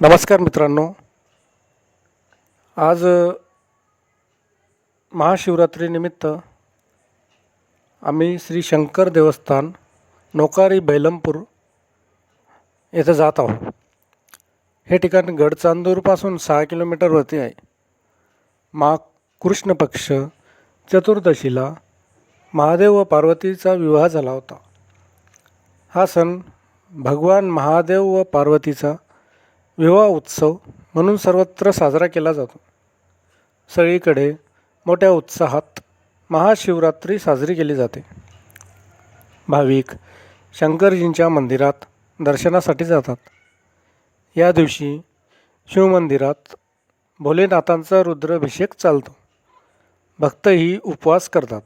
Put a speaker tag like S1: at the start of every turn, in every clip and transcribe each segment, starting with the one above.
S1: नमस्कार मित्रांनो. आज महाशिवरात्रीनिमित्त आम्ही श्री शंकर देवस्थान नोकारी बैलमपूर येथे जात आहोत. हे ठिकाण गडचांदूरपासून सहा किलोमीटरवरती आहे. मा कृष्ण पक्ष चतुर्दशीला महादेव व पार्वतीचा विवाह झाला होता. हा सण भगवान महादेव व पार्वतीचा विवाह उत्सव म्हणून सर्वत्र साजरा केला जातो. सगळीकडे मोठ्या उत्साहात महाशिवरात्री साजरी केली जाते. भाविक शंकरजींच्या मंदिरात दर्शनासाठी जातात. या दिवशी शिवमंदिरात भोलेनाथांचा रुद्राभिषेक चालतो. भक्तही उपवास करतात.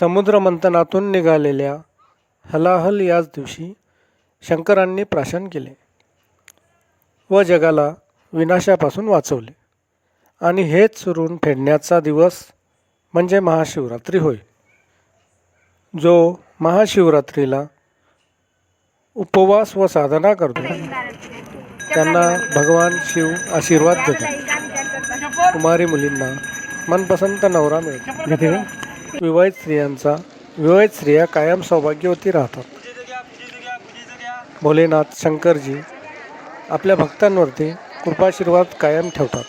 S1: समुद्रमंथनातून निघालेल्या हलाहल याच दिवशी शंकरांनी प्राशन केले. व जगाला विनाशापासून वाचवले. आणि हेच ऋण फेडण्याचा दिवस म्हणजे महाशिवरात्री होय. जो महाशिवरात्रीला उपवास व साधना करतो त्यांना भगवान शिव आशीर्वाद देतात कुमारी मुलींना मनपसंत नवरा मिळतो. विवाहित स्त्रियांचा विवाहित स्त्रिया कायम सौभाग्यवती राहतात. भोलेनाथ शंकरजी आपल्या भक्तांवरती कृपाशीर्वाद कायम ठेवतात.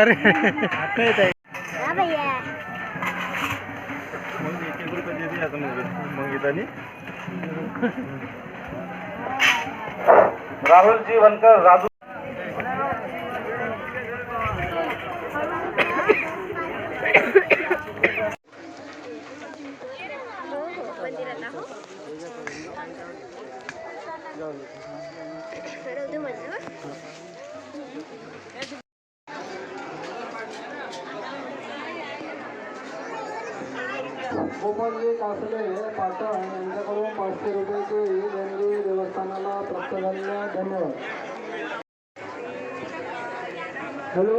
S1: अरे
S2: हा भैया
S1: राहुल जीवनकर राजू
S2: मंदिरात राहुल जी वनकर राजू
S3: गोपालजी कासले पाटण यांच्याकडून पाचशे रुपयाचे देणगी देवस्थानाला प्राप्त झालेल्या धन्यवाद. हॅलो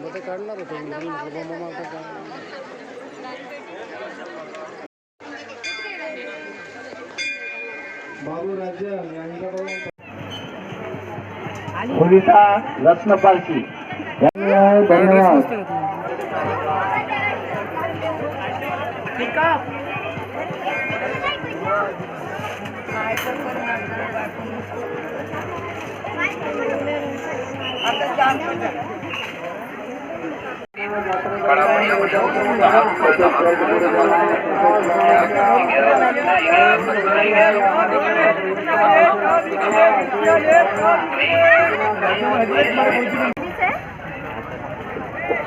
S1: मध्ये काढणार होतो
S3: बाबू राजन यांच्याकडून
S4: सुनीता रत्नपालची धन्यवाद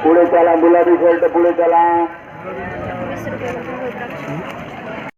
S4: पुढे चला गुलाबी शर्ट पुढे चला.